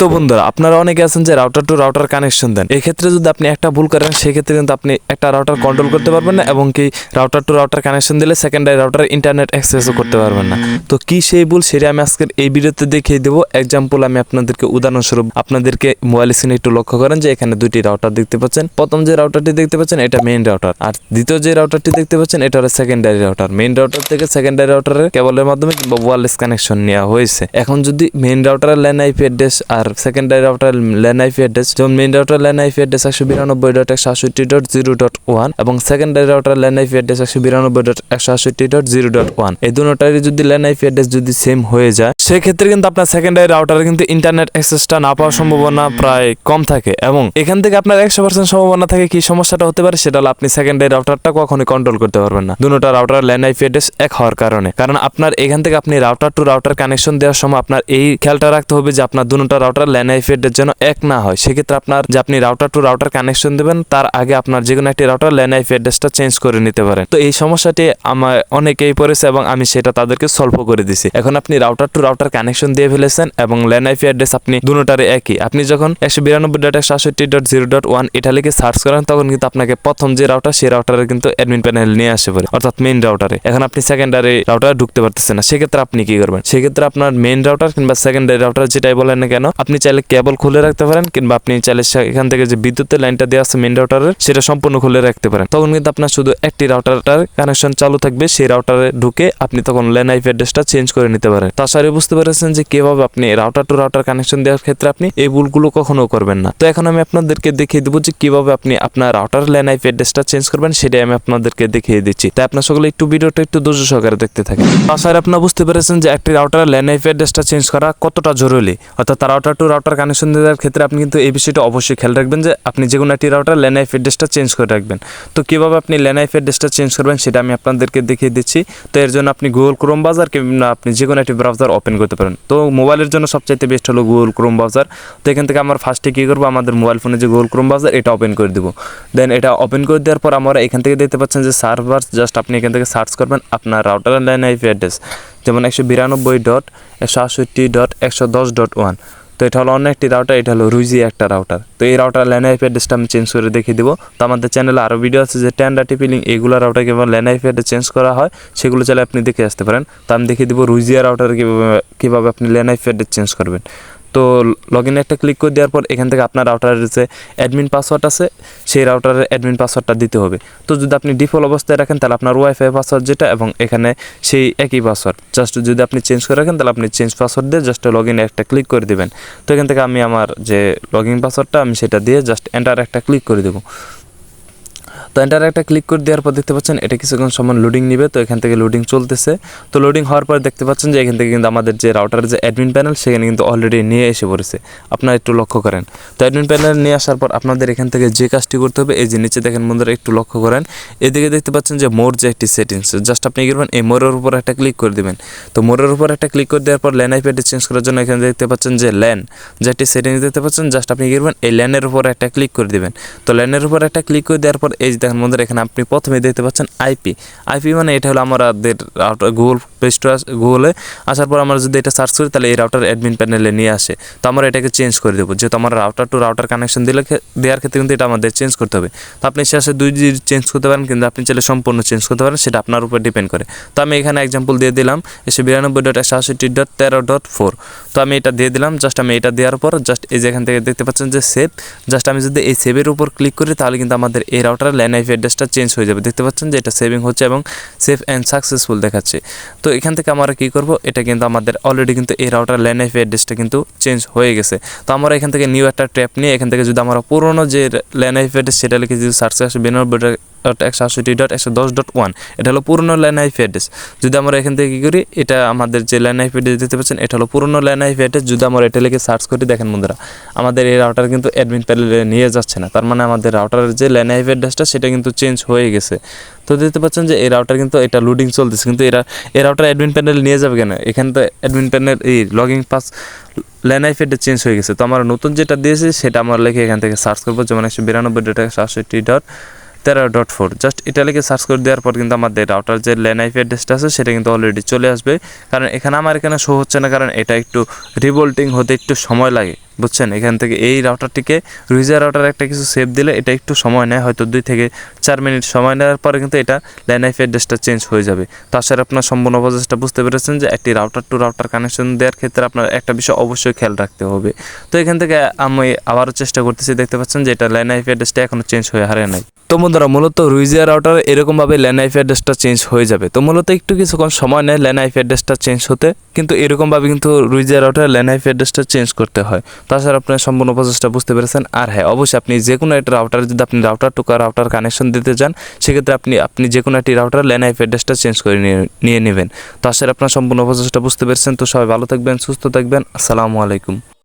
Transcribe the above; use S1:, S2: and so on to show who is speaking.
S1: তো বন্ধুরা, আপনারা অনেকে আছেন যে রাউটার টু রাউটার কানেকশন দেন। এক্ষেত্রে যদি আপনি একটা ভুল করেন, সেক্ষেত্রে কিন্তু আপনি একটা রাউটার কন্ট্রোল করতে পারবেন না এবং কি রাউটার টু রাউটার কানেকশন দিলে সেকেন্ডারি রাউটার ইন্টারনেট অ্যাক্সেসও করতে পারবেন না। তো কি সেই ভুল সেটা আমি আজকের এই ভিডিওতে দেখিয়ে দেবো। এক্সাম্পল আমি আপনাদেরকে উদাহরণস্বরূপ আপনাদেরকে মোবাইল স্ক্রিনে একটু লক্ষ্য করেন যে এখানে দুটি রাউটার দেখতে পাচ্ছেন। প্রথম যে রাউটারটি দেখতে পাচ্ছেন, এটা মেইন রাউটার আর দ্বিতীয় যে রাউটারটি দেখতে পাচ্ছেন, এটা হলো সেকেন্ডারি রাউটার মেইন রাউটার থেকে সেকেন্ডারি রাউটারের কেবলের মাধ্যমে কিংবা ওয়্যারলেস কানেকশন নেওয়া হয়েছে। এখন যদি মেইন রাউটারের ল্যান্ড আইপি অ্যাড্রেস আর secondary router LAN IP address যেমন main router LAN IP address একশো বিরানব্বই ডট একশো আটষট্টি ডট জিরো ডট ওয়ান এবং secondary router LAN IP address একশো বিরানব্বই ডট একশো আটষট্টি ডট জিরো ডট ওয়ান এই দুটারই যদি ল্যান্ড আইপি অ্যাড্রেস যদি সেম হয়ে যায়, সেক্ষেত্রে কিন্তু আপনার সেকেন্ডারি রাউটারে কিন্তু ইন্টারনেট অ্যাক্সেসটা না পাওয়ার সম্ভাবনা প্রায় কম থাকে এবং এখান থেকে আপনার একশো পার্সেন্ট সম্ভাবনা থাকে কি সমস্যাটা হতে পারে সেটা হলো আপনি সেকেন্ডারি রাউটারটা কখনোই কন্ট্রোল করতে পারবেন না। দুটো রাউটার ল্যান্ড আইপি অ্যাড্রেস এক হওয়ার কারণে। কারণ আপনার এখান থেকে আপনি রাউটার টু রাউটার কানেকশন দেওয়ার সময় আপনার এই খেয়ালটা রাখতে হবে যে আপনার দুটো রাউটার ল্যান্ড আইপি অ্যাড্রেস যেন এক না হয়। সেক্ষেত্রে আপনার যে আপনি রাউটার টু রাউটার কানেকশন দেবেন, তার আগে আপনার যে কোনো একটি রাউটার ল্যান্ড আইপি অ্যাড্রেসটা চেঞ্জ করে নিতে পারেন। তো এই সমস্যাটি আমার অনেকেই পড়েছে এবং আমি সেটা তাদেরকে সলভ করে দিছি। এখন আপনি রাউটার টু রাউটার কানেকশন দিয়ে ফেলেছেন এবং ল্যান্ড আইপি অ্যাড্রেস আপনি দুটারে একই। আপনি যখন একশো বিরানব্বই ডট একশো আটষট্টি ডট জিরো ডট ওয়ান এটা লিখে সার্চ করেন, তখন কিন্তু আপনাকে প্রথম যে রাউটার সেই রাউটারে কিন্তু অ্যাডমিন প্যানেল নিয়ে আসে পড়ে অর্থাৎ মেইন রাউটারে এখন আপনি সেকেন্ডারি রাউটারে ঢুকতে পারতেছেন না। সেক্ষেত্রে আপনি কি করবেন? সেক্ষেত্রে আপনার মেইন রাউটার কিংবা সেকেন্ডারি রাউটার যেটাই বলেন না কেন আপনি চাইলে কেবল খুলে রাখতে পারেন কিংবা আপনি চাইলে এখান থেকে যে বিদ্যুতের লাইনটা দেওয়া আছে মেইন রাউটারের সেটা সম্পূর্ণ খুলে রাখতে পারেন। তখন কিন্তু আপনার শুধু একটি রাউটারটার কানেকশন চালু থাকবে। সেই রাউটারে ঢুকে আপনি তখন ল্যান্ড আইপি অ্যাড্রেসটা চেঞ্জ করে নিতে পারেন। তাছাড়া বুঝতে পেরেছেন যে কীভাবে আপনি রাউটার টু রাউটার কানেকশন দেওয়ার ক্ষেত্রে আপনি এই ভুলগুলো কখনো করবেন না। তো এখন আমি আপনাদেরকে দেখিয়ে দেবো যে কীভাবে আপনি আপনার রাউটার ল্যান্ড আইপি অ্যাড্রেসটা চেঞ্জ করবেন, সেটাই আমি আপনাদেরকে দেখিয়ে দিচ্ছি। তাই আপনার সকলে একটু ভিডিওটা একটু ধৈর্য সহকারে দেখতে থাকেন। তাছাড়া আপনারা বুঝতে পেরেছেন যে একটি রাউটার ল্যান্ড আইপি অ্যাড্রেসটা চেঞ্জ করা কতটা জরুরি, অর্থাৎ রাউটার টু রাউটার কানেকশন দেওয়ার ক্ষেত্রে আপনি কিন্তু এই বিষয়টা অবশ্যই খেয়াল রাখবেন যে আপনি যে কোনো একটি রাউটার ল্যান্ড আইপি অ্যাড্রেসটা চেঞ্জ করে রাখবেন। তো কীভাবে আপনি ল্যান্ড আইপি অ্যাড্রেসটা চেঞ্জ করবেন সেটা আমি আপনাদেরকে দেখিয়ে দিচ্ছি। তো এর জন্য আপনি গুগল ক্রোম ব্রাউজার কিংবা আপনি যে কোনো একটি ব্রাউজার ওপেন করতে পারেন। তো মোবাইলের জন্য সবচাইতে বেস্ট হলো গুগল ক্রোম ব্রাউজার তো এখান থেকে আমরা ফার্স্টে কী করব? আমাদের মোবাইল ফোনে যে গুগল ক্রোম ব্রাউজার এটা ওপেন করে দেবো। দেন এটা ওপেন করে দেওয়ার পর আমরা এখান থেকে দেখতে পাচ্ছেন যে সার্ভার জাস্ট আপনি এখান থেকে সার্চ করবেন আপনার রাউটার ল্যান্ড আইপি অ্যাড্রেস যেমন একশো বিরানব্বই ডট একশো আটষট্টি ডট একশো দশ ডট ওয়ান তো এটা হলো অন্য একটি রাউটার এটা হলো রুজি একটা রাউটার তো এই রাউটার ল্যান্ড আইপি অ্যাড্রেসটা আমি চেঞ্জ করে দেখিয়ে দিব। তো আমাদের চ্যানেলে আরও ভিডিও আছে যে টেন ডাটি পিলিং এগুলো রাউটার কীভাবে ল্যান্ড আইপি অ্যাড্রেস চেঞ্জ করা হয়, সেগুলো চাইলে আপনি দেখে আসতে পারেন। তো আমি দেখিয়ে দিব রুজিয়া রাউটার কীভাবে কীভাবে আপনি ল্যান্ড আইপি অ্যাড্রেস চেঞ্জ করবেন। তো লগ ইন একটা ক্লিক করে দেওয়ার পর এখান থেকে আপনার রাউটারের যে অ্যাডমিন পাসওয়ার্ড আছে, সেই রাউটারের অ্যাডমিন পাসওয়ার্ডটা দিতে হবে। তো যদি আপনি ডিফল্ট অবস্থায় রাখেন, তাহলে আপনার ওয়াইফাই পাসওয়ার্ড যেটা এবং এখানে সেই একই পাসওয়ার্ড জাস্ট যদি আপনি চেঞ্জ করে রাখেন, তাহলে আপনি চেঞ্জ পাসওয়ার্ড দিয়ে জাস্ট লগ ইন একটা ক্লিক করে দেবেন। তো এখান থেকে আমি আমার যে লগ ইন পাসওয়ার্ডটা আমি সেটা দিয়ে জাস্ট এন্টার একটা ক্লিক করে দেবো। তো এন্টার একটা ক্লিক করে দেওয়ার পর দেখতে পাচ্ছেন এটা কিছুক্ষণ সময় লোডিং নিবে, তো এখান থেকে লোডিং চলতেছে। তো লোডিং হওয়ার পর দেখতে পাচ্ছেন যে এখান থেকে কিন্তু আমাদের যে রাউটারের যে অ্যাডমিন প্যানেল সেখানে কিন্তু অলরেডি নিয়ে এসে পড়েছে। আপনারা একটু লক্ষ্য করেন। তো অ্যাডমিন প্যানেল নিয়ে আসার পর আপনাদের এখান থেকে যে কাজটি করতে হবে, এই যে নিচে দেখেন বন্ধুরা, একটু লক্ষ্য করেন। এদিকে দেখতে পাচ্ছেন যে মোর যে একটি সেটিংস জাস্ট আপনি করবেন, এই মোরের উপর একটা ক্লিক করে দেবেন। তো মোরের উপর একটা ক্লিক করে দেওয়ার পর ল্যান আইপি চেঞ্জ করার জন্য এখানে দেখতে পাচ্ছেন যে ল্যান যে একটি সেটিংস দেখতে পাচ্ছেন জাস্ট আপনি করবেন, এই ল্যানের উপর একটা ক্লিক করে দেবেন। তো ল্যানের উপর একটা ক্লিক করে দেওয়ার পর এই দেখেন বন্ধুরা, এখানে আপনি প্রথমে দেখতে পাচ্ছেন আইপি। আইপি মানে এটা হলো আমাদের গুগল প্লে স্টোর গুগলে আসার পর আমরা যদি এটা সার্চ করি, তাহলে এই রাউটার অ্যাডমিন প্যানেলে নিয়ে আসে। তো আমরা এটাকে চেঞ্জ করে দেবো। যেহেতু আমার রাউটার টু রাউটার কানেকশন দিলে দেওয়ার ক্ষেত্রে কিন্তু এটা আমাদের চেঞ্জ করতে হবে। তো আপনি শেষে দুই জিবি চেঞ্জ করতে পারেন, কিন্তু আপনি চাইলে সম্পূর্ণ চেঞ্জ করতে পারেন, সেটা আপনার উপর ডিপেন্ড করে। তো আমি এখানে এক্সাম্পল দিয়ে দিলাম, এসে বিরানব্বই ডট একশো আশি ডট তেরো ডট ফোর তো আমি এটা দিয়ে দিলাম জাস্ট আমি এটা দেওয়ার পর জাস্ট এই যে এখান থেকে দেখতে পাচ্ছেন যে সেভ জাস্ট আমি যদি এই সেভের উপর ক্লিক করি, তাহলে কিন্তু আমাদের এই রাউটার ল্যান্ড আইপি অ্যাড্রেসটা চেঞ্জ হয়ে যাবে। দেখতে পাচ্ছেন যে এটা সেভিং হচ্ছে এবং সেফ অ্যান্ড সাকসেসফুল দেখাচ্ছে। তো এখান থেকে আমরা কী করব? এটা কিন্তু আমাদের অলরেডি কিন্তু এই রাউটার ল্যান্ড আইপি অ্যাড্রেসটা কিন্তু চেঞ্জ হয়ে গেছে। তো আমরা এখান থেকে নিউ একটা ট্যাপ নিয়ে এখান থেকে যদি আমরা পুরোনো যে ল্যান্ড আইপি অ্যাড্রেস সেটা লিখে যদি সার্চ আসে বিরানব্বই ডট একশো আটষট্টি ডট একশো দশ ডট ওয়ান এটা হলো পুরনো ল্যান্ড আইপি অ্যাড্রেস যদি আমরা এখান থেকে কী করি, এটা আমাদের যে ল্যান্ড আইপি অ্যাড্রেস দিতে পারছেন এটা হলো পুরনো ল্যান্ড আইপি অ্যাড্রেস যদি আমরা এটা লিখে সার্চ করি, দেখেন বন্ধুরা, আমাদের এই রাউটার কিন্তু অ্যাডমিন প্যানেলে নিয়ে যাচ্ছে না। তার মানে আমাদের রাউটারের যে ল্যান্ড আইপি অ্যাড্রেসটা সেটা কিন্তু চেঞ্জ হয়ে গেছে। তো দেখতে পাচ্ছেন যে এই রাউটার কিন্তু এটা লোডিং চলতেছে, কিন্তু এরা, এই রাউটার অ্যাডমিন প্যানেল নিয়ে যাবে কেন? এখানে তো অ্যাডমিন প্যানেল এই login pass LAN IP address change হয়ে গেছে। তো আমরা নতুন যেটা দিয়েছি, সেটা আমরা লিখে এখান থেকে সার্চ করব, যেমন একশো বিরানব্বই ডট একশো আটষট্টি ডট তেরো ডট ফোর জাস্ট এটা লিখে সার্চ করে দেওয়ার পর কিন্তু আমাদের রাউটার যে ল্যান আইপি অ্যাড্রেসটা আছে, সেটা কিন্তু অলরেডি চলে আসবে। কারণ এখানে আমার এখানে শো হচ্ছে না, কারণ এটা একটু রিভোল্টিং হতে একটু সময় লাগে। বুঝছেন? এখান থেকে এই রাউটারটিকে রুইজার রাউটার একটা কিছু সেভ দিলে এটা একটু সময় নেয়, হয়তো দুই থেকে চার মিনিট সময় নেওয়ার পরে কিন্তু এটা ল্যান্ড আইপি অ্যাড্রেসটা চেঞ্জ হয়ে যাবে। তাছাড়া আপনার সম্পূর্ণ প্রসেসটা বুঝতে পেরেছেন যে একটি রাউটার টু রাউটার কানেকশন দেওয়ার ক্ষেত্রে আপনার একটা বিষয় অবশ্যই খেয়াল রাখতে হবে। তো এখান থেকে আমি আবারও চেষ্টা করতেছি, দেখতে পাচ্ছেন যে এটা ল্যান্ড আইপি অ্যাড্রেসটা এখনও চেঞ্জ হয়ে হারে নাই। তো বন্ধুরা, মূলত রুইজিয়া রাউটার এরকমভাবে ল্যান্ড আইপি অ্যাড্রেসটা চেঞ্জ হয়ে যাবে। তো মূলত একটু কিছুক্ষণ সময় নেয় ল্যান্ড আইপি অ্যাড্রেসটা চেঞ্জ হতে, কিন্তু এরকমভাবে কিন্তু রুইজিয়া রাউটার ল্যান্ড আইপি অ্যাড্রেসটা চেঞ্জ করতে হয়। তাছাড়া আপনার সম্পূর্ণ প্রচেষ্টা বুঝতে পেরেছেন। আর হ্যাঁ অবশ্যই আপনি যে কোনো একটা রাউটার যদি আপনি রাউটার টু রাউটার কানেকশন দিতে চান, সেক্ষেত্রে আপনি আপনি যে কোনো একটি রাউটার ল্যান্ড আইপি অ্যাড্রেসটা চেঞ্জ করে নিয়ে নিয়ে নেবেন। তাছাড়া আপনার সম্পূর্ণ প্রচেষ্টা বুঝতে পেরেছেন। তো সবাই ভালো থাকবেন, সুস্থ থাকবেন। আসসালামু আলাইকুম।